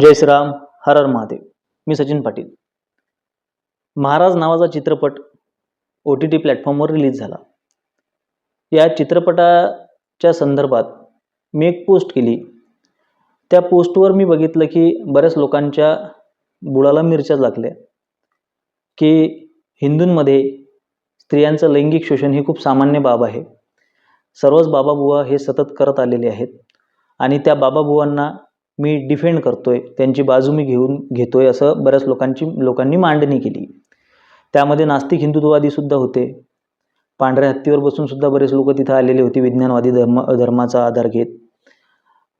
जय श्रीराम हर हर महादेव. मी सचिन पाटील. महाराज नावाचा चित्रपट O T T प्लॅटफॉर्मवर रिलीज झाला. या चित्रपटाच्या संदर्भात मी एक पोस्ट केली. त्या पोस्टवर मी बघितलं की बऱ्याच लोकांच्या बुडाला मिरच्या लागल्या. की हिंदूंमध्ये स्त्रियांचं लैंगिक शोषण ही खूप सामान्य बाब आहे. सर्वच बाबाबुवा हे सतत करत आलेले आहेत. आणि त्या बाबाबुवांना मी डिफेंड करतो आहे त्यांची बाजू मी घेऊन घेतो आहे असं बऱ्याच लोकांची लोकांनी मांडणी केली. त्यामध्ये नास्तिक हिंदुत्ववादीसुद्धा होते. पांढऱ्या हत्तीवर बसूनसुद्धा बरेच लोक तिथं आलेले होते विज्ञानवादी धर्म धर्माचा आधार घेत.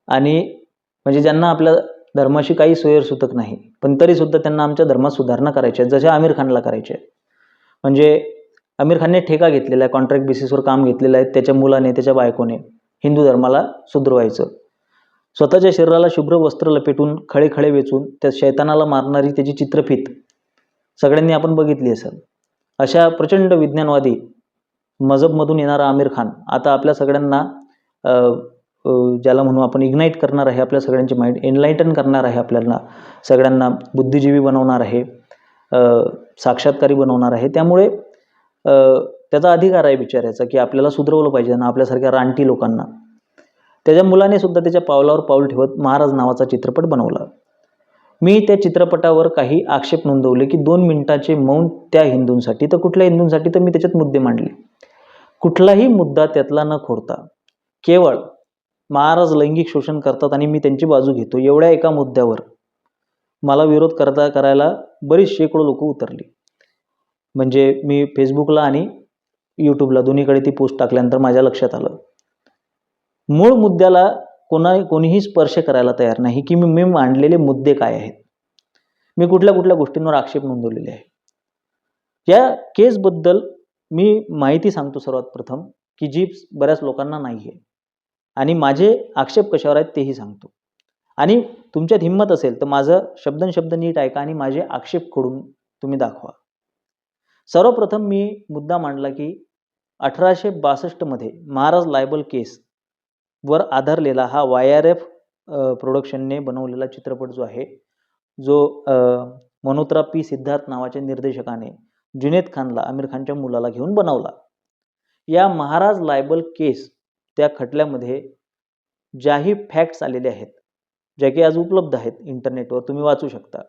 आणि म्हणजे ज्यांना आपल्या धर्माशी काही सोयरसुतक नाही पण तरीसुद्धा त्यांना आमच्या धर्मात सुधारणा करायच्या आहेत जशा आमिर खानला करायच्या आहेत. म्हणजे आमिर खानने ठेका घेतलेला आहे कॉन्ट्रॅक्ट बेसिसवर काम घेतलेलं आहे त्याच्या मुलाने त्याच्या बायकोने हिंदू धर्माला सुधरवायचं. स्वतःच्या शरीराला शुभ्र वस्त्र लपेटून खळे खळे वेचून त्या शैतानाला मारणारी त्याची चित्रफित सगळ्यांनी आपण बघितली असेल. अशा प्रचंड विज्ञानवादी मजबमधून येणारा आमिर खान आता आपल्या सगळ्यांना ज्याला म्हणू आपण इग्नाईट करणार आहे आपल्या सगळ्यांची माइंड एनलाइटन करणार आहे आपल्याला सगळ्यांना बुद्धिजीवी बनवणार आहे साक्षात्कारी बनवणार आहे. त्यामुळे त्याचा अधिकार आहे बिचारायचा की आपल्याला सुधरवलं पाहिजे ना आपल्यासारख्या रानटी लोकांना. त्याच्या मुलाने सुद्धा त्याच्या पावलावर पाऊल ठेवत महाराज नावाचा चित्रपट बनवला. मी त्या चित्रपटावर काही आक्षेप नोंदवले की दोन मिनिटाचे मौन त्या हिंदूंसाठी तर कुठल्या हिंदूंसाठी तर मी त्याच्यात मुद्दे मांडले. कुठलाही मुद्दा त्यातला न खोडता केवळ महाराज लैंगिक शोषण करतात आणि मी त्यांची बाजू घेतो एवढ्या एका मुद्द्यावर मला विरोध करता करायला बरीच शेकडो लोक उतरली. म्हणजे मी फेसबुकला आणि यूट्यूबला दोन्हीकडे ती पोस्ट टाकल्यानंतर माझ्या लक्षात आलं. मूळ मुद्द्याला कोणा कोणीही स्पर्श करायला तयार नाही की मी मी मांडलेले मुद्दे काय आहेत. मी कुठल्या कुठल्या गोष्टींवर आक्षेप नोंदवलेले आहे या केसबद्दल मी माहिती सांगतो सर्वात प्रथम की जी बऱ्याच लोकांना नाही आहे आणि माझे आक्षेप कशावर आहेत तेही सांगतो. आणि तुमच्यात हिंमत असेल तर माझं शब्दन शब्द नीट ऐका आणि माझे आक्षेप खोडून तुम्ही दाखवा. सर्वप्रथम मी मुद्दा मांडला की अठराशे बासष्टमध्ये महाराज लायबल केस वर आधारलेला हा वाय आर एफ प्रोडक्शनने बनवलेला चित्रपट जो आहे जो मनोत्रा पी. सिद्धार्थ नावाच्या निर्देशकाने जुनेद खानला आमिर खानच्या मुलाला घेऊन बनवला. या महाराज लायबल केस त्या खटल्यामध्ये ज्याही फॅक्ट्स आलेले आहेत ज्या की आज उपलब्ध आहेत इंटरनेटवर तुम्ही वाचू शकता.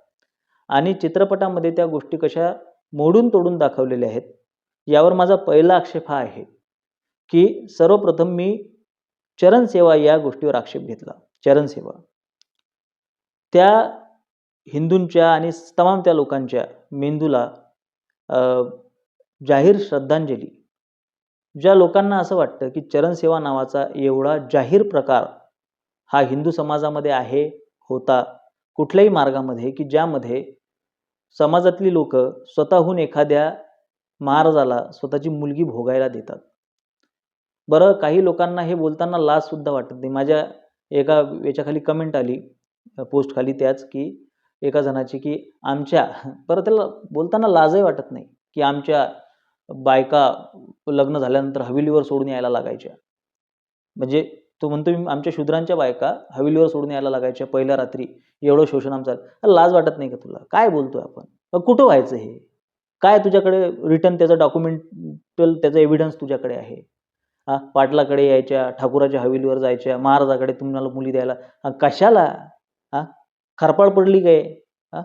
आणि चित्रपटामध्ये त्या गोष्टी कशा मोडून तोडून दाखवलेल्या आहेत यावर माझा पहिला आक्षेप हा आहे की सर्वप्रथम मी चरणसेवा या गोष्टीवर आक्षेप घेतला. चरणसेवा त्या हिंदूंच्या आणि तमाम त्या लोकांच्या मेंदूला जाहीर श्रद्धांजली. ज्या लोकांना असं वाटतं की चरणसेवा नावाचा एवढा जाहीर प्रकार हा हिंदू समाजामध्ये आहे होता कुठल्याही मार्गामध्ये की ज्यामध्ये समाजातली लोक स्वतःहून एखाद्या महाराजाला स्वतःची मुलगी भोगायला देतात. बरं काही लोकांना हे बोलताना लाज सुद्धा वाटत नाही. माझ्या एका याच्याखाली कमेंट आली पोस्ट खाली त्याच की एका जणाची की आमच्या बरं त्याला बोलताना लाजही वाटत नाही की आमच्या बायका लग्न झाल्यानंतर हवेलीवर सोडून यायला लागायच्या. म्हणजे तो म्हणतो मी आमच्या शूद्रांच्या बायका हवेलीवर सोडून यायला लागायच्या पहिल्या रात्री. एवढं शोषण आमचं लाज वाटत नाही का तुला? काय बोलतोय आपण? कुठं व्हायचं हे? काय तुझ्याकडे रिटर्न त्याचं डॉक्युमेंटल त्याचं एव्हिडन्स तुझ्याकडे आहे? हा पाटलाकडे यायच्या ठाकुराच्या हवेलीवर जायच्या महाराजाकडे तुम्हाला मुली द्यायला. कशाला? हा खरपाळ पडली काय? हा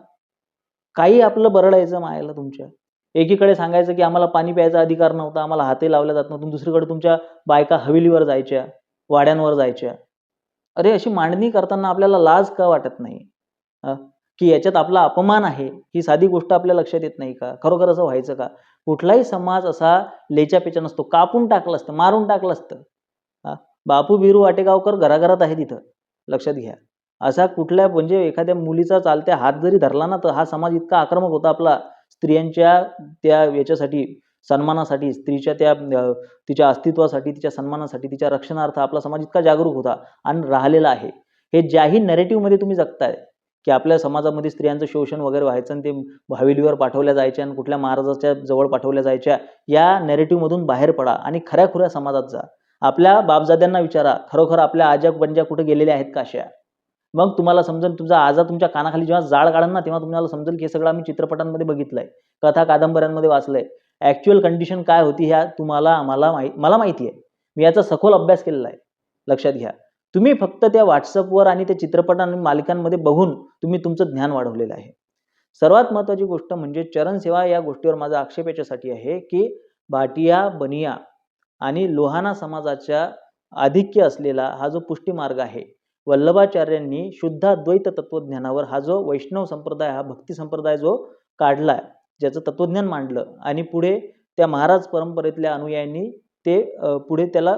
काही आपलं बरडायचं मायाला तुमच्या. एकीकडे सांगायचं की आम्हाला पाणी प्यायचा अधिकार नव्हता आम्हाला हाते लावल्या जात नव्हतं दुसरीकडे तुमच्या बायका हवेलीवर जायच्या वाड्यांवर जायच्या. अरे अशी मांडणी करताना आपल्याला लाज का वाटत नाही? की याच्यात आपला अपमान आहे ही साधी गोष्ट आपल्या लक्षात येत नाही का? खरोखर असं व्हायचं का? कुठलाही समाज असा लेच्यापेचा नसतो कापून टाकलं असतं मारून टाकलं असतं. बापू बिरू वाटेगावकर घराघरात आहे तिथं लक्षात घ्या. असा कुठल्या म्हणजे एखाद्या मुलीचा चालत्या हात जरी धरला ना तर हा समाज इतका आक्रमक होता आपला. स्त्रियांच्या त्या याच्यासाठी सन्मानासाठी स्त्रीच्या त्या तिच्या अस्तित्वासाठी तिच्या सन्मानासाठी तिच्या रक्षणार्थ आपला समाज इतका जागरूक होता आणि राहिलेला आहे. हे ज्याही नरेटिव्हमध्ये तुम्ही जगताय की आपल्या समाजामध्ये स्त्रियांचं शोषण वगैरे व्हायचं आणि ते हवेलीवर पाठवल्या जायच्या आणि कुठल्या महाराजाच्या जवळ पाठवल्या जायच्या या नेरेटिव्हमधून बाहेर पडा आणि खऱ्या खुऱ्या समाजात जा. आपल्या बापजाद्यांना विचारा खरोखर आपल्या आज्या पंजा कुठे गेलेल्या आहेत का अशा? मग तुम्हाला समजेल तुमचा आजा तुमच्या कानाखाली जेव्हा जाळ काढन ना तेव्हा तुम्हाला समजेल की हे सगळं आम्ही चित्रपटांमध्ये बघितलंय. कथा कादंबऱ्यांमध्ये वाचलंय. ऍक्च्युअल कंडिशन काय होती ह्या तुम्हाला आम्हाला माहिती मला माहिती आहे मी याचा सखोल अभ्यास केलेला आहे. लक्षात घ्या. तुम्ही फक्त त्या व्हॉट्सअपवर आणि त्या चित्रपट आणि मालिकांमध्ये बघून तुम्ही तुमचं ज्ञान वाढवलेलं आहे. सर्वात महत्त्वाची गोष्ट म्हणजे चरणसेवा या गोष्टीवर माझा आक्षेप याच्यासाठी आहे की भाटिया बनिया आणि लोहाना समाजाच्या आधिक्य असलेला हा जो पुष्टीमार्ग आहे वल्लभाचार्यांनी शुद्धाद्वैत तत्वज्ञानावर हा जो वैष्णव संप्रदाय हा भक्ती संप्रदाय जो काढला ज्याचं तत्वज्ञान मांडलं आणि पुढे त्या महाराज परंपरेतल्या अनुयायांनी ते पुढे त्याला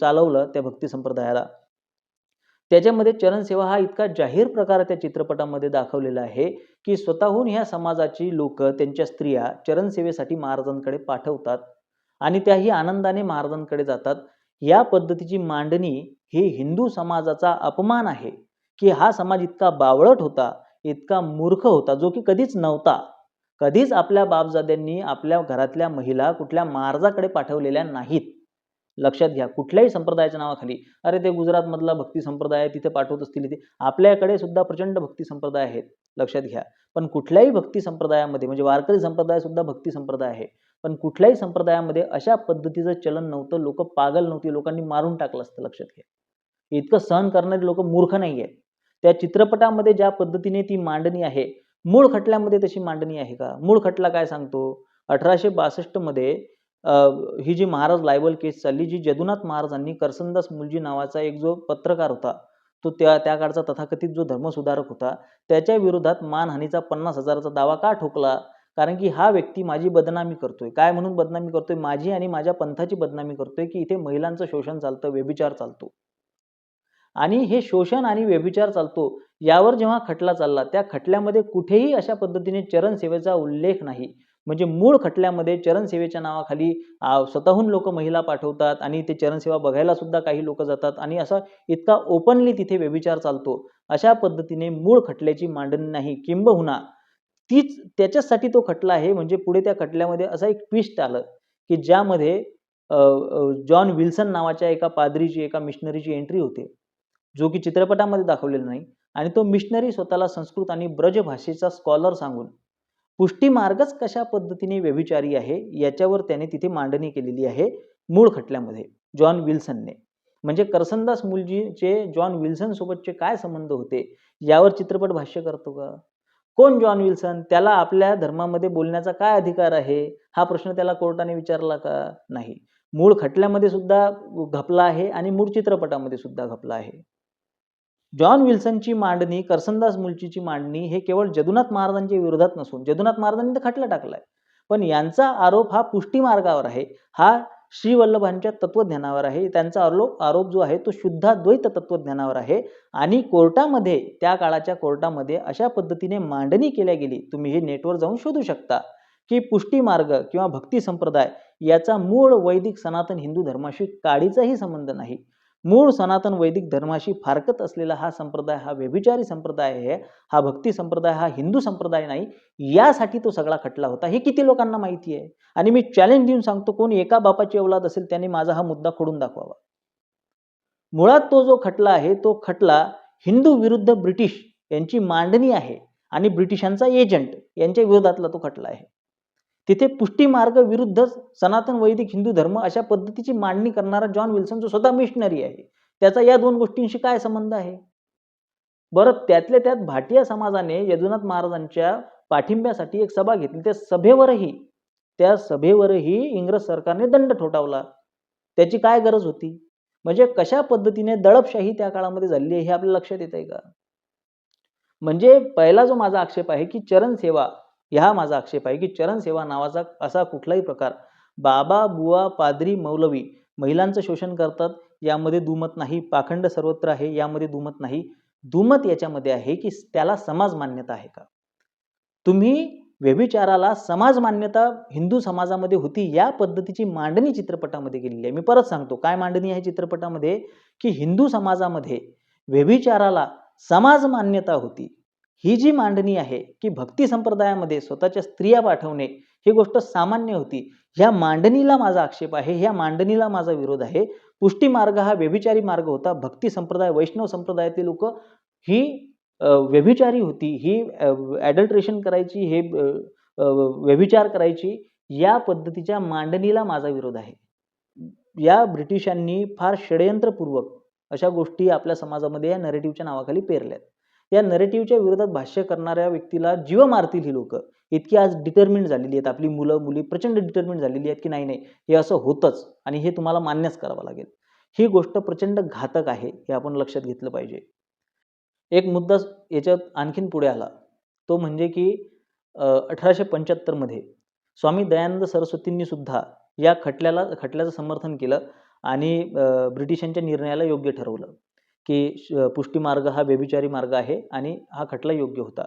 चालवलं त्या भक्ती संप्रदायाला. त्याच्यामध्ये चरणसेवा हा इतका जाहीर प्रकार त्या चित्रपटामध्ये दाखवलेला आहे की स्वतःहून ह्या समाजाची लोक त्यांच्या स्त्रिया चरणसेवेसाठी महाराजांकडे पाठवतात आणि त्याही आनंदाने महाराजांकडे जातात. या पद्धतीची मांडणी ही हिंदू समाजाचा अपमान आहे की हा समाज इतका बावळट होता इतका मूर्ख होता जो की कधीच नव्हता. कधीच आपल्या बापजाद्यांनी आपल्या घरातल्या महिला कुठल्या महाराजाकडे पाठवलेल्या नाहीत. लक्षात घ्या. कुठल्याही संप्रदायाच्या नावाखाली अरे ते गुजरातमधला भक्ती संप्रदाय तिथे पाठवत असतील इथे आपल्याकडे सुद्धा प्रचंड भक्ती संप्रदाय आहेत लक्षात घ्या. पण कुठल्याही भक्ती संप्रदायामध्ये म्हणजे वारकरी संप्रदाय सुद्धा भक्ती संप्रदाय आहे. पण कुठल्याही संप्रदायामध्ये अशा पद्धतीचं चलन नव्हतं लोक पागल नव्हती लोकांनी मारून टाकलं असतं लक्षात घ्या. इतकं सहन करणारे लोक मूर्ख नाही आहेत. त्या चित्रपटामध्ये ज्या पद्धतीने ती मांडणी आहे मूळ खटल्यामध्ये तशी मांडणी आहे का? मूळ खटला काय सांगतो? अठराशे बासष्टमध्ये ही जी महाराज लायबल केस चालली जी जदुनाथ महाराजांनी करसनदास मुलजी नावाचा एक जो पत्रकार होता तो त्या त्या काळचा तथाकथित जो धर्मसुधारक होता त्याच्या विरोधात मानहानीचा पन्नास हजाराचा दावा का ठोकला? कारण की हा व्यक्ती माझी बदनामी करतोय. काय म्हणून बदनामी करतोय? माझी आणि माझ्या पंथाची बदनामी करतोय की इथे महिलांचं शोषण चालतं व्यभिचार चालतो? आणि हे शोषण आणि व्यभिचार चालतो यावर जेव्हा खटला चालला त्या खटल्यामध्ये कुठेही अशा पद्धतीने चरण सेवेचा उल्लेख नाही. म्हणजे मूळ खटल्यामध्ये चरणसेवेच्या नावाखाली स्वतःहून लोक महिला पाठवतात आणि ते चरणसेवा बघायला सुद्धा काही लोक जातात आणि असा इतका ओपनली तिथे व्यभिचार चालतो अशा पद्धतीने मूळ खटल्याची मांडणी नाही किंबहुना तीच त्याच्यासाठी तो खटला आहे म्हणजे पुढे त्या खटल्यामध्ये असा एक ट्विस्ट आलं की ज्यामध्ये जॉन विल्सन नावाच्या एका पादरीची एका मिशनरीची एंट्री होते जो की चित्रपटामध्ये दाखवलेला नाही. आणि तो मिशनरी स्वतःला संस्कृत आणि ब्रज भाषेचा स्कॉलर सांगून पुष्टीमार्गच कशा पद्धतीने व्यभिचारी आहे याच्यावर त्याने तिथे मांडणी केलेली आहे मूळ खटल्यामध्ये जॉन विल्सनने. म्हणजे करसनदास मुलजीचे जॉन विल्सन सोबतचे काय संबंध होते यावर चित्रपट भाष्य करतो का? कोण जॉन विल्सन? त्याला आपल्या धर्मामध्ये बोलण्याचा काय अधिकार आहे? हा प्रश्न त्याला कोर्टाने विचारला का? नाही. मूळ खटल्यामध्ये सुद्धा घपला आहे आणि मूळ चित्रपटामध्ये सुद्धा घपला आहे. जॉन विल्सनची मांडणी करसनदास मुलचीची मांडणी हे केवळ जदुनाथ महाराजांच्या विरोधात नसून जदुनाथ महाराजांनी तर खटला टाकलाय. पण यांचा आरोप हा पुष्टी मार्गावर आहे. हा श्री वल्लभांच्या तत्वज्ञानावर आहे. त्यांचा आरोप आरोप जो आहे तो शुद्धाद्वैत तत्वज्ञानावर आहे. आणि कोर्टामध्ये त्या काळाच्या कोर्टामध्ये अशा पद्धतीने मांडणी केल्या गेली. तुम्ही हे नेटवर जाऊन शोधू शकता की पुष्टी मार्ग किंवा भक्ती संप्रदाय याचा मूळ वैदिक सनातन हिंदू धर्माशी काडीचाही संबंध नाही. मूळ सनातन वैदिक धर्माशी फारकत असलेला हा संप्रदाय हा व्यभिचारी संप्रदाय आहे हा भक्ती संप्रदाय हा हिंदू संप्रदाय नाही यासाठी तो सगळा खटला होता. हे किती लोकांना माहिती आहे? आणि मी चॅलेंज देऊन सांगतो कोण एका बापाची अवलाद असेल त्याने माझा हा मुद्दा खोडून दाखवावा. मुळात तो जो खटला आहे तो खटला हिंदू विरुद्ध ब्रिटिश यांची मांडणी आहे आणि ब्रिटिशांचा एजंट यांच्या विरोधातला तो खटला आहे. तिथे पुष्टीमार्ग विरुद्ध सनातन वैदिक हिंदू धर्म अशा पद्धतीची मांडणी करणारा जॉन विल्सन जो स्वतः मिशनरी आहे. त्याचा या दोन गोष्टींशी काय संबंध आहे? बरं त्यातल्या त्यात भाटिया समाजाने यदुनाथ महाराजांच्या पाठिंब्यासाठी एक सभा घेतली. त्या सभेवरही त्या सभेवरही इंग्रज सरकारने दंड ठोठावला. त्याची काय गरज होती? म्हणजे कशा पद्धतीने दडपशाही त्या काळामध्ये झाली आहे हे आपल्या लक्षात येत आहे का? म्हणजे पहिला जो माझा आक्षेप आहे की चरण सेवा ह्या माझा आक्षेप आहे की चरण सेवा नावाचा असा कुठलाही प्रकार बाबा बुवा पादरी मौलवी महिलांचं शोषण करतात. यामध्ये दुमत नाही. पाखंड सर्वत्र आहे. यामध्ये दुमत नाही. दुमत याच्यामध्ये आहे की त्याला समाज मान्यता आहे का? तुम्ही व्यभिचाराला समाज मान्यता हिंदू समाजामध्ये होती या पद्धतीची मांडणी चित्रपटामध्ये केलेली आहे. मी परत सांगतो काय मांडणी आहे चित्रपटामध्ये? की हिंदू समाजामध्ये व्यभिचाराला समाज मान्यता होती. ही जी मांडणी आहे की भक्ती संप्रदायामध्ये स्वतःच्या स्त्रिया पाठवणे ही गोष्ट सामान्य होती. ह्या मांडणीला माझा आक्षेप आहे ह्या मांडणीला माझा विरोध आहे. पुष्टी मार्ग हा व्यभिचारी मार्ग होता. भक्ती संप्रदाय वैष्णव संप्रदायातील लोक ही व्यभिचारी होती. ही ॲडल्ट्रेशन करायची हे व्यभिचार करायची या पद्धतीच्या मांडणीला माझा विरोध आहे. या ब्रिटिशांनी फार षडयंत्रपूर्वक अशा गोष्टी आपल्या समाजामध्ये या नरेटिव्हच्या नावाखाली पेरल्यात. या नरेटिव्हच्या विरोधात भाष्य करणाऱ्या व्यक्तीला जीव मारतील ही लोक. इतकी आज डिटर्मिंट झालेली आहेत आपली मुलं मुली प्रचंड डिटर्मिंट झालेली आहेत की नाही नाही हे असं होतंच आणि हे तुम्हाला मान्यच करावं लागेल. ही गोष्ट प्रचंड घातक आहे हे आपण लक्षात घेतलं पाहिजे. एक मुद्दा याच्यात आणखीन पुढे आला. तो म्हणजे की अठराशे पंच्याहत्तरमध्ये स्वामी दयानंद सरस्वतींनी सुद्धा या खटल्याला खटल्याचं समर्थन केलं आणि ब्रिटिशांच्या निर्णयाला योग्य ठरवलं. की पुष्टीमार्ग हा व्यभिचारी मार्ग आहे आणि हा खटला योग्य होता.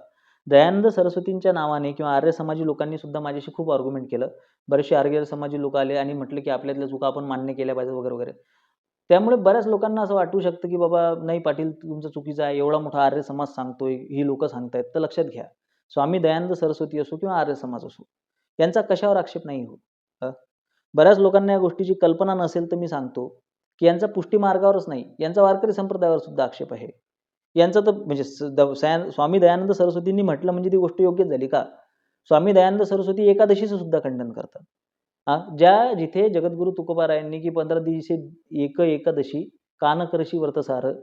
दयानंद सरस्वतींच्या नावाने किंवा आर्य समाजी लोकांनी सुद्धा माझ्याशी खूप आर्ग्युमेंट केलं. बरेचसे आर्य समाजी लोक आले आणि म्हटले की आपल्यातल्या चुका आपण मान्य केल्या पाहिजे वगैरे वगैरे. त्यामुळे बऱ्याच लोकांना असं वाटू शकतं की बाबा नाही पाटील तुमचं चुकीचं आहे. एवढा मोठा आर्य समाज सांगतोय. ही लोक सांगतायत. तर लक्षात घ्या. स्वामी दयानंद सरस्वती असो किंवा आर्य समाज असो यांचा कशावर आक्षेप नाही हो. बऱ्याच लोकांना या गोष्टीची कल्पना नसेल तर मी सांगतो की यांचा पुष्टी मार्गावरच नाही. यांचा वारकरी संप्रदायावर सुद्धा आक्षेप आहे. यांचा तर म्हणजे स- द- स्वामी दयानंद सरस्वतींनी म्हटलं म्हणजे ती गोष्ट योग्यच झाली का? स्वामी दयानंद सरस्वती एकादशीचं सुद्धा खंडन करतात. हा ज्या जिथे जगद्गुरु तुकोबारायांनी की पंधरा दिवशी एक एकादशी कान करशी व्रतसार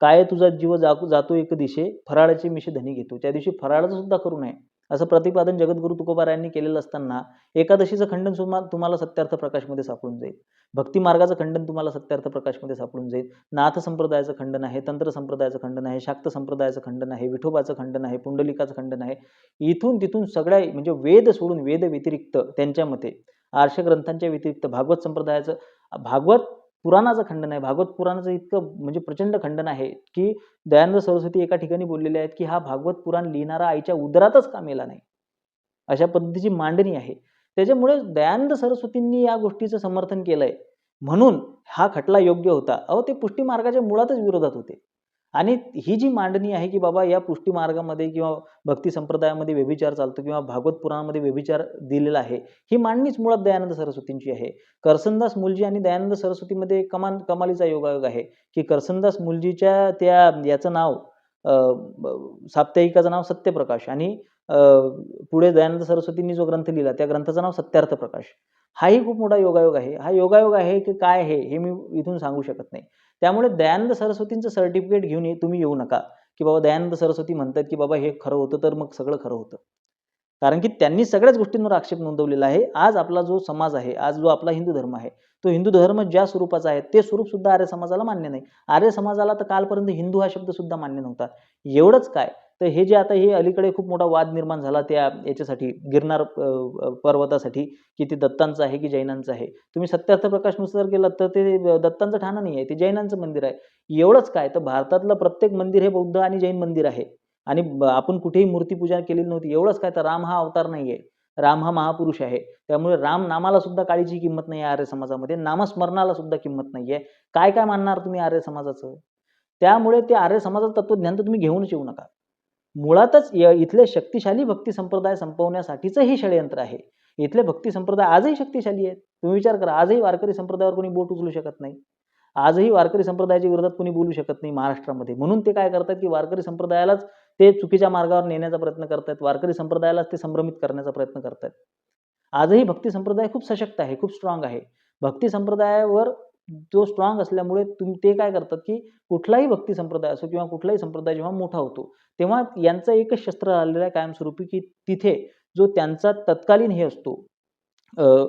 काय तुझा जीव जाकू जातो एक दिशे फराळाचे मिशी धनी घेतो. त्या दिवशी फराळाचं सुद्धा करू नये. असं प्रतिपादन जगद्गुरु तुकोबारायांनी केलेलं असताना एकादशीचं खंडन सुमा तुम्हाला सत्यार्थ प्रकाशमध्ये सापडून जाईल. भक्ती मार्गाचं खंडन तुम्हाला सत्यार्थ प्रकाशमध्ये सापडून जाईल. नाथ संप्रदायाचं खंडन आहे तंत्र संप्रदायाचं खंडन आहे शाक्त संप्रदायाचं खंडन आहे विठोबाचं खंडन आहे पुंडलिकाचं खंडन आहे. इथून तिथून सगळ्या म्हणजे वेद सोडून वेद व्यतिरिक्त त्यांच्या मते आर्ष ग्रंथांच्या व्यतिरिक्त भागवत संप्रदायाचं भागवत पुराणाचं खंडन आहे. भागवत पुराणाचं इतकं म्हणजे प्रचंड खंडन आहे की दयानंद सरस्वती एका ठिकाणी बोललेले आहेत की हा भागवत पुराण लिहिणारा आईच्या उदरातच कामेला नाही. अशा पद्धतीची मांडणी आहे. त्याच्यामुळे दयानंद सरस्वतींनी या गोष्टीचं समर्थन केलंय. म्हणून हा खटला योग्य होता. अहो ते पुष्टी मार्गाच्या मुळातच विरोधात होते. आणि ही जी मांडणी आहे की बाबा या पुष्टी मार्गामध्ये किंवा भक्ती संप्रदायामध्ये व्यभिचार चालतो किंवा भागवत पुराणामध्ये व्यभिचार दिलेला आहे ही मांडणीच मुळात दयानंद सरस्वतींची आहे. करसनदास मुलजी आणि दयानंद सरस्वतीमध्ये कमान कमालीचा योगायोग आहे की करसनदास मुलजीच्या त्या याचं नाव साप्ताहिकाचं नाव सत्यप्रकाश आणि पुढे दयानंद सरस्वतींनी जो ग्रंथ लिहिला त्या ग्रंथाचं नाव सत्यार्थ प्रकाश. हाही खूप मोठा योगायोग आहे. हा योगायोग आहे की काय आहे हे मी इथून सांगू शकत नाही. त्यामुळे दयानंद सरस्वतींचं सर्टिफिकेट घेऊन ये- तुम्ही येऊ नका. की बाबा दयानंद सरस्वती म्हणतात की बाबा हे खरं होतं तर मग सगळं खरं होतं. कारण की त्यांनी सगळ्याच गोष्टींवर आक्षेप नोंदवलेला आहे. आज आपला जो समाज आहे आज जो आपला हिंदू धर्म आहे तो हिंदू धर्म ज्या स्वरूपाचा आहे ते स्वरूप सुद्धा आर्य समाजाला मान्य नाही. आर्य समाजाला तर कालपर्यंत हिंदू हा शब्द सुद्धा मान्य नव्हता. एवढंच काय? तर हे जे आता हे अलीकडे खूप मोठा वाद निर्माण झाला त्या याच्यासाठी गिरनार पर्वतासाठी की ते दत्तांचं आहे की जैनांचं आहे. तुम्ही सत्यार्थ प्रकाशनुसार गेलात तर ते दत्तांचं ठाणं नाही आहे ते जैनांचं मंदिर आहे. एवढंच काय? तर भारतातलं प्रत्येक मंदिर हे बौद्ध आणि जैन मंदिर आहे. आणि आपण कुठेही मूर्तीपूजा केलेली नव्हती. एवढंच काय तर राम हा अवतार नाही आहे राम हा महापुरुष आहे. त्यामुळे राम नामाला सुद्धा काळीची किंमत नाही आर्य समाजामध्ये. नामस्मरणाला सुद्धा किंमत नाही आहे काय काय मानणार तुम्ही आर्य समाजाचं? त्यामुळे ते आर्य समाजाचं तत्वज्ञान तर तुम्ही घेऊनच येऊ नका. मुळातच इथले शक्तिशाली भक्ती संप्रदाय संपवण्यासाठीचं हे षडयंत्र आहे. इथले भक्ती संप्रदाय आजही शक्तिशाली आहेत. तुम्ही विचार करा आजही वारकरी संप्रदायावर कोणी बोट उचलू शकत नाही. आजही वारकरी संप्रदायाच्या विरोधात कोणी बोलू शकत नाही महाराष्ट्रामध्ये. म्हणून ते काय करतात की वारकरी संप्रदायालाच ते चुकीच्या मार्गावर नेण्याचा प्रयत्न करतायत. वारकरी संप्रदायालाच ते संभ्रमित करण्याचा प्रयत्न करतायत. आजही भक्ती संप्रदाय खूप सशक्त आहे खूप स्ट्रॉंग आहे. भक्ती संप्रदायावर जो स्ट्रॉंग असल्यामुळे तुम्ही ते काय करतात की कुठलाही भक्ती संप्रदाय असो किंवा कुठलाही संप्रदाय जेव्हा मोठा होतो तेव्हा यांचं एकच शस्त्र आलेलं आहे कायमस्वरूपी की तिथे जो त्यांचा तत्कालीन हे असतो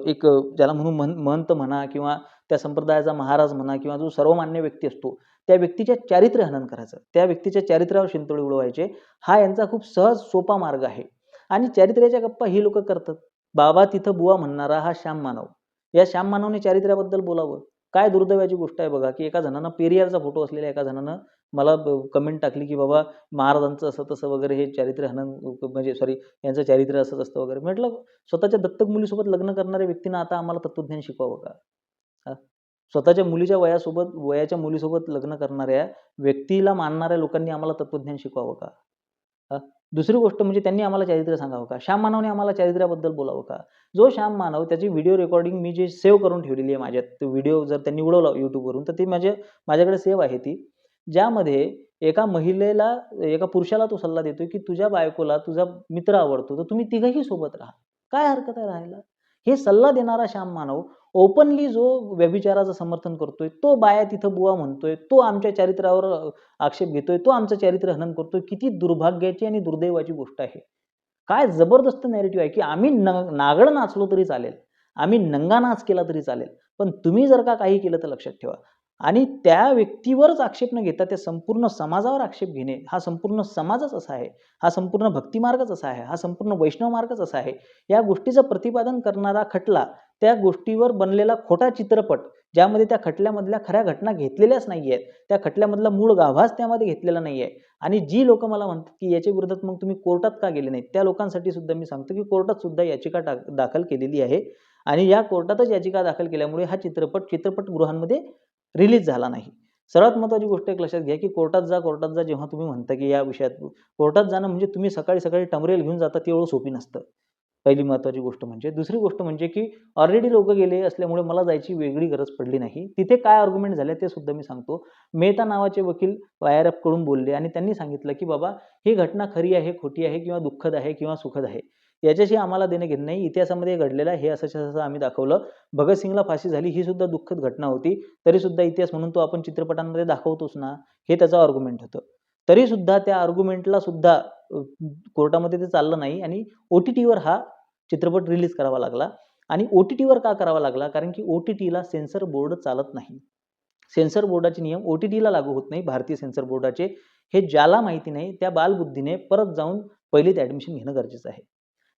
एक ज्याला म्हणून मन महंत म्हणा किंवा त्या संप्रदायाचा महाराज म्हणा किंवा जो सर्वमान्य व्यक्ती असतो त्या व्यक्तीच्या चारित्र्य हनन करायचं. त्या व्यक्तीच्या चारित्र्यावर शिंतोडे उडवायचे. हा यांचा खूप सहज सोपा मार्ग आहे. आणि चारित्र्याच्या गप्पा ही लोक करतात. बाबा तिथं बुवा म्हणणारा हा श्याम मानव. या श्याम मानवने चारित्र्याबद्दल बोलावं. काय दुर्दैवाची गोष्ट आहे बघा की एका जणानं पेरियारचा फोटो असलेल्या एका जणानं मला कमेंट टाकली की बाबा महाराजांचं असं तसं वगैरे हे चारित्र्य हनन म्हणजे सॉरी यांचं चारित्र्य असंच असतं वगैरे. म्हटलं स्वतःच्या दत्तक मुलीसोबत लग्न करणाऱ्या व्यक्तीनं आता आम्हाला तत्वज्ञान शिकवावं का? स्वतःच्या मुलीच्या वयासोबत वयाच्या मुलीसोबत लग्न करणाऱ्या व्यक्तीला मानणाऱ्या लोकांनी आम्हाला तत्वज्ञान शिकवावं का? दुसरी गोष्ट म्हणजे त्यांनी आम्हाला चारित्र्य सांगावं का? श्याम मानवने आम्हाला चारित्र्याबद्दल बोलावं का? जो श्याम मानव त्याची व्हिडिओ रेकॉर्डिंग मी जे सेव्ह करून ठेवलेली आहे माझ्यात तो व्हिडिओ जर त्यांनी उडवला यूट्यूबवरून तर ती माझ्या माझ्याकडे सेव्ह आहे ती. ज्यामध्ये एका महिलेला एका पुरुषाला तो सल्ला देतोय की तुझ्या बायकोला तुझा मित्र आवडतो तर तुम्ही तिघही सोबत राहा. काय हरकत आहे राहायला? हे सल्ला देणारा श्याम मानव ओपनली जो व्यभिचाराचं समर्थन करतोय तो बाया तिथं बुवा म्हणतोय तो आमच्या चारित्र्यावर आक्षेप घेतोय तो आमचं चारित्र्य हनन करतोय किती दुर्भाग्याची आणि दुर्दैवाची गोष्ट आहे. काय जबरदस्त नॅरेटिव्ह आहे की आम्ही न नागड नाचलो तरी चालेल आम्ही नंगा नाच केला तरी चालेल पण तुम्ही जर का काही केलं तर लक्षात ठेवा. आणि त्या व्यक्तीवरच आक्षेप न घेता त्या संपूर्ण समाजावर आक्षेप घेणे हा संपूर्ण समाजच असा आहे. हा संपूर्ण भक्तिमार्गच असा आहे. हा संपूर्ण वैष्णव मार्गच असा आहे. या गोष्टीचं प्रतिपादन करणारा खटला त्या गोष्टीवर बनलेला खोटा चित्रपट ज्यामध्ये त्या खटल्यामधल्या खऱ्या घटना घेतलेल्याच नाही आहेत त्या खटल्यामधला मूळ गाभास त्यामध्ये घेतलेला नाही आहे आणि जी लोक मला म्हणतात की याच्या विरोधात मग तुम्ही कोर्टात का गेले नाहीत त्या लोकांसाठी सुद्धा मी सांगतो की कोर्टात सुद्धा याचिका दाखल केलेली आहे. आणि या कोर्टातच याचिका दाखल केल्यामुळे हा चित्रपट चित्रपटगृहांमध्ये रिलीज झाला नाही. सर्वात महत्त्वाची गोष्ट एक लक्षात घ्या की कोर्टात जा कोर्टात जा जेव्हा तुम्ही म्हणता की या विषयात कोर्टात जाणं म्हणजे तुम्ही सकाळी सकाळी टमरेल घेऊन जाता ते एवढं सोपी नसतं. पहिली महत्त्वाची गोष्ट म्हणजे. दुसरी गोष्ट म्हणजे की ऑलरेडी लोक गेले असल्यामुळे मला जायची वेगळी गरज पडली नाही. तिथे काय आर्ग्युमेंट झाले ते सुद्धा मी सांगतो. मेहता नावाचे वकील वायरअपकडून कडून बोलले आणि त्यांनी सांगितलं की बाबा ही घटना खरी आहे खोटी आहे किंवा दुःखद आहे किंवा सुखद आहे. याच्याशी आम्हाला देणे घेणे नाही. इतिहासामध्ये घडलेलं हे असं असं आम्ही दाखवलं. भगतसिंगला फाशी झाली ही सुद्धा दुःखद घटना होती. तरी सुद्धा इतिहास म्हणून तो आपण चित्रपटांमध्ये दाखवतोच ना हे त्याचं आर्ग्युमेंट होतं. तरी सुद्धा त्या आर्ग्युमेंटला सुद्धा कोर्टामध्ये ते चाललं नाही आणि ओ टी टीवर हा चित्रपट रिलीज करावा लागला. आणि ओ टी टीवर का करावा लागला? कारण की ओ टी टीला सेन्सर बोर्ड चालत नाही. सेन्सर बोर्डाचे नियम ओ टी टीला लागू होत नाही भारतीय सेन्सर बोर्डाचे हे ज्याला माहिती नाही त्या बालबुद्धीने परत जाऊन पहिलीत ॲडमिशन घेणं गरजेचं आहे.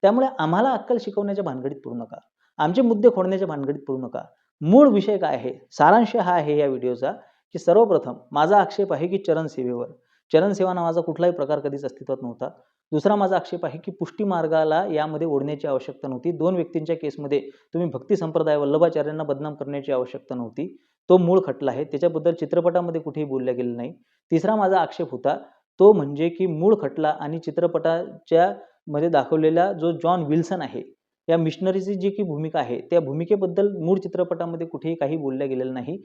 त्यामुळे आम्हाला अक्कल शिकवण्याच्या भानगडीत पडू नका. आमचे मुद्दे खोडण्याच्या भानगडीत पडू नका. मूळ विषय काय आहे? सारांश हा आहे या व्हिडिओचा की सर्वप्रथम माझा आक्षेप आहे की चरणसेवेवर चरणसेवा नावाचा कुठलाही प्रकार कधीच अस्तित्वात नव्हता. दुसरा माझा आक्षेप आहे की पुष्टी मार्गाला यामध्ये ओढण्याची आवश्यकता नव्हती. दोन व्यक्तींच्या केसमध्ये तुम्ही भक्ती संप्रदाय वल्लभाचार्यांना बदनाम करण्याची आवश्यकता नव्हती. तो मूळ खटला आहे. त्याच्याबद्दल चित्रपटामध्ये कुठेही बोलल्या गेलं नाही. तिसरा माझा आक्षेप होता तो म्हणजे की मूळ खटला आणि चित्रपटाच्या मध्ये दाखवलेला जो जॉन विल्सन आहे या मिशनरीची जी की भूमिका आहे त्या भूमिकेबद्दल मूळ चित्रपटामध्ये कुठेही काही बोलल्या गेलेलं नाही.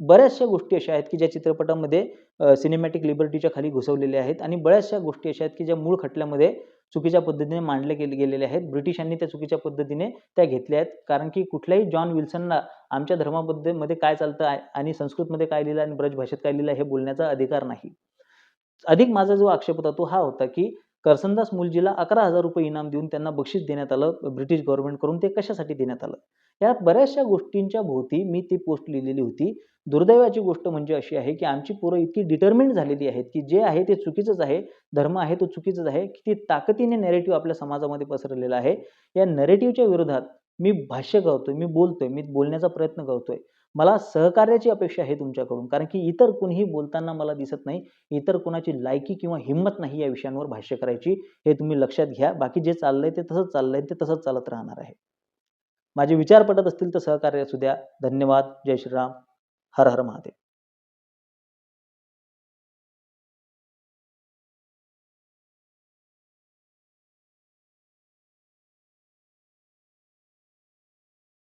बऱ्याचशा गोष्टी अशा आहेत की ज्या चित्रपटामध्ये सिनेमॅटिक लिबर्टीच्या खाली घुसवलेल्या आहेत आणि बऱ्याचशा गोष्टी अशा आहेत की ज्या मूळ खटल्यामध्ये चुकीच्या पद्धतीने मांडल्या गेले गेलेल्या आहेत. ब्रिटिशांनी त्या चुकीच्या पद्धतीने त्या घेतल्या आहेत. कारण की कुठल्याही जॉन विल्सनला आमच्या धर्माबद्दलमध्ये काय चालतं आहे आणि संस्कृतमध्ये काय लिहिलं आणि ब्रज भाषेत काय लिहिलं हे बोलण्याचा अधिकार नाही. अधिक माझा जो आक्षेप होता तो हा होता की करसनदास मुलजीला अकरा हजार रुपये इनाम देऊन त्यांना बक्षीस देण्यात आलं ब्रिटिश गव्हर्नमेंटकडून ते कशासाठी देण्यात आलं? या बऱ्याचशा गोष्टींच्या भोवती मी ती पोस्ट लिहिलेली होती. दुर्दैवाची गोष्ट म्हणजे अशी आहे की आमची पोरं इतकी डिटर्मिंड झालेली आहेत की जे आहे ते चुकीचंच आहे धर्म आहे तो चुकीचंच आहे किती ताकदीने नेरेटिव्ह आपल्या समाजामध्ये पसरलेला आहे. या नेरेटिव्हच्या विरोधात मी भाष्य करतोय मी बोलतोय मी बोलण्याचा प्रयत्न करतोय मला सहकार्याची अपेक्षा आहे तुमच्याकडून. कारण की इतर कुणीही बोलताना मला दिसत नाही. इतर कुणाची लायकी किंवा हिंमत नाही या विषयांवर भाष्य करायची. हे तुम्ही लक्षात घ्या. बाकी जे चाललंय ते तसंच चाललंय ते तसंच चालत राहणार आहे. माझे विचार पटत असतील तर सहकार्य असू द्या. धन्यवाद. जय श्रीराम. हर हर महादेव.